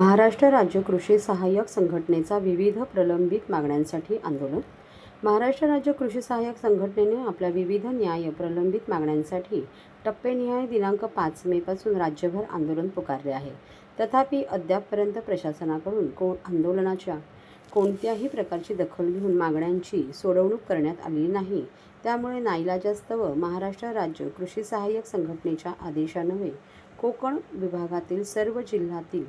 महाराष्ट्र राज्य कृषी सहाय्यक संघटनेचा विविध प्रलंबित मागण्यांसाठी आंदोलन. महाराष्ट्र राज्य कृषी सहाय्यक संघटनेने आपल्या विविध न्याय प्रलंबित मागण्यांसाठी टप्पेनिहाय दिनांक पाच मेपासून राज्यभर आंदोलन पुकारले आहे. तथापि अद्यापपर्यंत प्रशासनाकडून को आंदोलनाच्या कोणत्याही प्रकारची दखल घेऊन मागण्यांची सोडवणूक करण्यात आलेली नाही त्यामुळे नाईलाजास्तव महाराष्ट्र राज्य कृषी सहाय्यक संघटनेच्या आदेशान्वये कोकण विभागातील सर्व जिल्ह्यातील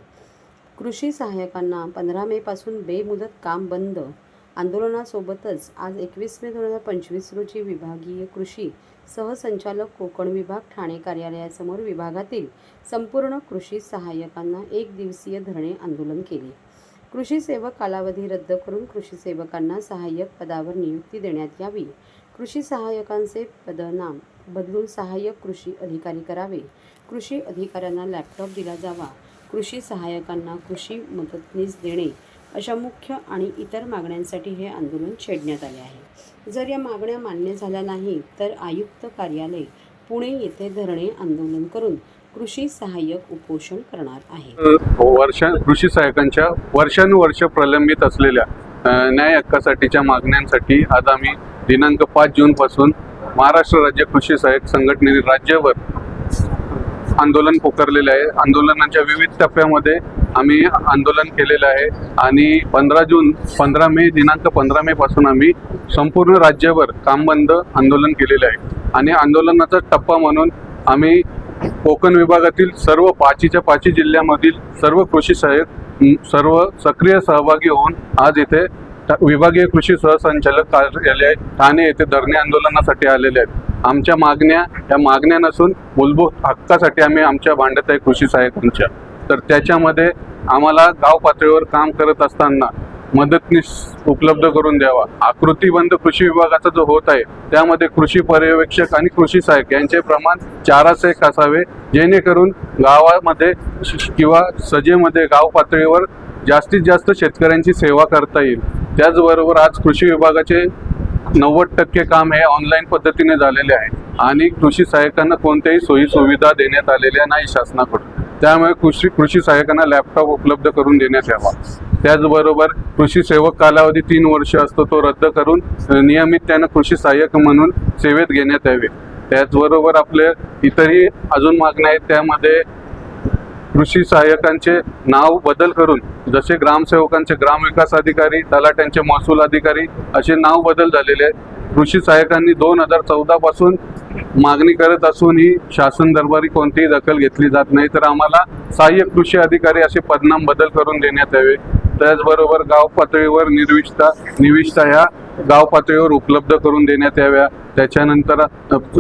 कृषी सहाय्यकांना पंधरा मेपासून बेमुदत काम बंद. आंदोलनासोबतच आज एकवीस मे दोन हजार पंचवीस रोजी विभागीय कृषी सहसंचालक कोकण विभाग ठाणे कार्यालयासमोर विभागातील संपूर्ण कृषी सहाय्यकांना एक दिवसीय धरणे आंदोलन केले. कृषी सेवक कालावधी रद्द करून कृषी सेवकांना सहाय्यक पदावर नियुक्ती देण्यात यावी. कृषी सहाय्यकांचे पदनाम बदलून सहाय्यक कृषी अधिकारी करावे. कृषी अधिकाऱ्यांना लॅपटॉप दिला जावा. कृषी सहाय्यकांना कृषी मदतनीस देणे अशा मुख्य आणि इतर मागण्यांसाठी हे आंदोलन छेडण्यात आले आहे. जर या मागण्या मान्य झाल्या नाही तर आयुक्त कार्यालय पुणे येथे धरणे आंदोलन करून कृषी सहाय्यक उपोषण करणार आहे. वर्ष कृषी सहाय्यकांच्या वर्षानुवर्ष प्रलंबित असलेल्या न्याय हक्कासाठीच्या मागण्यांसाठी आज आम्ही दिनांक पाच जूनपासून महाराष्ट्र राज्य कृषी सहाय्यक संघटनेने राज्यभर आंदोलन पुकारलेलं आहे. आंदोलनाच्या विविध टप्प्यामध्ये आम्ही आंदोलन केलेलं आहे. आणि पंधरा जून पंधरा मे दिनांक पंधरा मे पासून आम्ही संपूर्ण राज्यभर कामबंद आंदोलन केलेलं आहे. आणि आंदोलनाचा टप्पा म्हणून आम्ही कोकण विभागातील सर्व पाचीच्या पाची जिल्ह्यामधील सर्व कृषी सहाय्यक सर्व सक्रिय सहभागी होऊन आज इथे विभागीय कृषी सहसंचालक कार्यालय ठाणे येथे धरणे आंदोलनासाठी आलेले आहेत. आमच्या मागण्या या मागण्या नसून मूलभूत हक्कासाठी आम्ही आमच्या भांडत आहे कृषी सहाय्यकांच्या तर त्याच्यामध्ये आम्हाला गाव पातळीवर काम करत असताना मदतनीस उपलब्ध करून द्यावा. आकृतीबंध कृषी विभागाचा जो होत आहे त्यामध्ये कृषी पर्यवेक्षक आणि कृषी सहाय्यक यांचे प्रमाण चारास एक असावे. जेणेकरून गावामध्ये किंवा सजेमध्ये गाव पातळीवर जास्तीत जास्त शेतकऱ्यांची सेवा करता येईल. त्याचबरोबर आज कृषी विभागाचे नव्वद टक्के काम हे ऑनलाईन पद्धतीने झालेले आहे. आणि कृषी सहाय्यकांना कोणत्याही सोयी सुविधा देण्यात आलेल्या नाही शासनाकडून. त्यामुळे कृषी कृषी सहाय्यकांना लॅपटॉप उपलब्ध करून देण्यात यावा. त्याचबरोबर कृषी सेवक कालावधी तीन वर्ष असतो तो रद्द करून नियमित त्यांना कृषी सहाय्यक म्हणून सेवेत घेण्यात यावे. त्याचबरोबर आपले इतरही अजून मागण्या आहेत त्यामध्ये कृषी सहाय्यकांचे नाव बदल करून जसे ग्रामसेवकांचे ग्रामविकास अधिकारी तलाट्यांचे महसूल अधिकारी असे नाव बदल झालेले आहेत. कृषी सहाय्यकांनी दोन हजार चौदा पासून मागणी करत असूनही शासन दरबारी कोणतीही दखल घेतली जात नाही. तर आम्हाला सहाय्यक कृषी अधिकारी असे पदनाम बदल करून देण्यात यावे. त्याचबरोबर गाव पातळीवर निर्विष्ठा निविष्ठा ह्या गाव पातळीवर उपलब्ध करून देण्यात याव्या. त्याच्यानंतर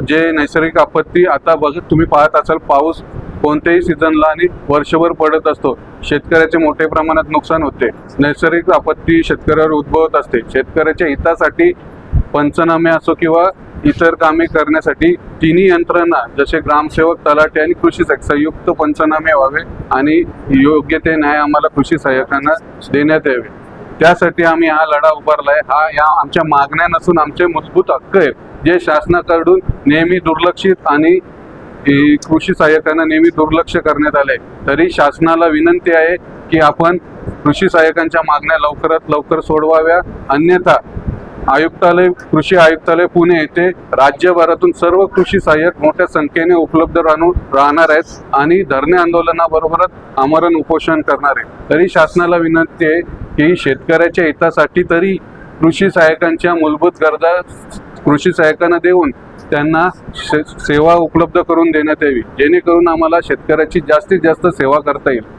जे नैसर्गिक आपत्ती आता बघ तुम्ही पाहत असाल पाऊस कोणत्याही सीझनला आणि वर्षभर पडत असतो. शेतकऱ्याचे मोठ्या प्रमाणात नुकसान होते. नैसर्गिक आपत्ती शेतकऱ्यावर उद्भवत असते. शेतकऱ्याच्या हितासाठी पंचनामे असो किंवा इतर कामे करण्यासाठी तिन्ही यंत्रणा जसे ग्रामसेवक तलाठी आणि कृषी सहाय्यक संयुक्त पंचनामे व्हावे आणि योग्य ते न्याय आम्हाला कृषी सहाय्यकांना देण्यात यावे. त्यासाठी आम्ही हा लढा उभारलाय. हा या आमच्या मागण्या नसून आमचे मजबूत हक्क आहेत. जे शासनाकडून नेहमी दुर्लक्षित आणि की कृषी सहाय्यकांना नेहमी दुर्लक्ष करण्यात आले तरी शासनाला विनंती आहे की आपण कृषी सहाय्यकांच्या मागण्या लवकरात लवकर सोडवाव्या. अन्यथा आयुक्तालय कृषी आयुक्तालय पुणे येथे राज्यभरातून सर्व कृषी सहाय्यक मोठ्या संख्येने उपलब्ध राहून राहणार आहेत आणि धरणे आंदोलनाबरोबरच आमरण उपोषण करणार आहे तरी शासनाला विनंती आहे की शेतकऱ्याच्या हितासाठी तरी कृषी सहाय्यकांच्या मूलभूत गरजा कृषी सहाय्यकांना देऊन त्यांना शे- सेवा उपलब्ध करून देण्यात यावी. जेणेकरून आम्हाला शेतकऱ्याची जास्तीत जास्त सेवा करता येईल.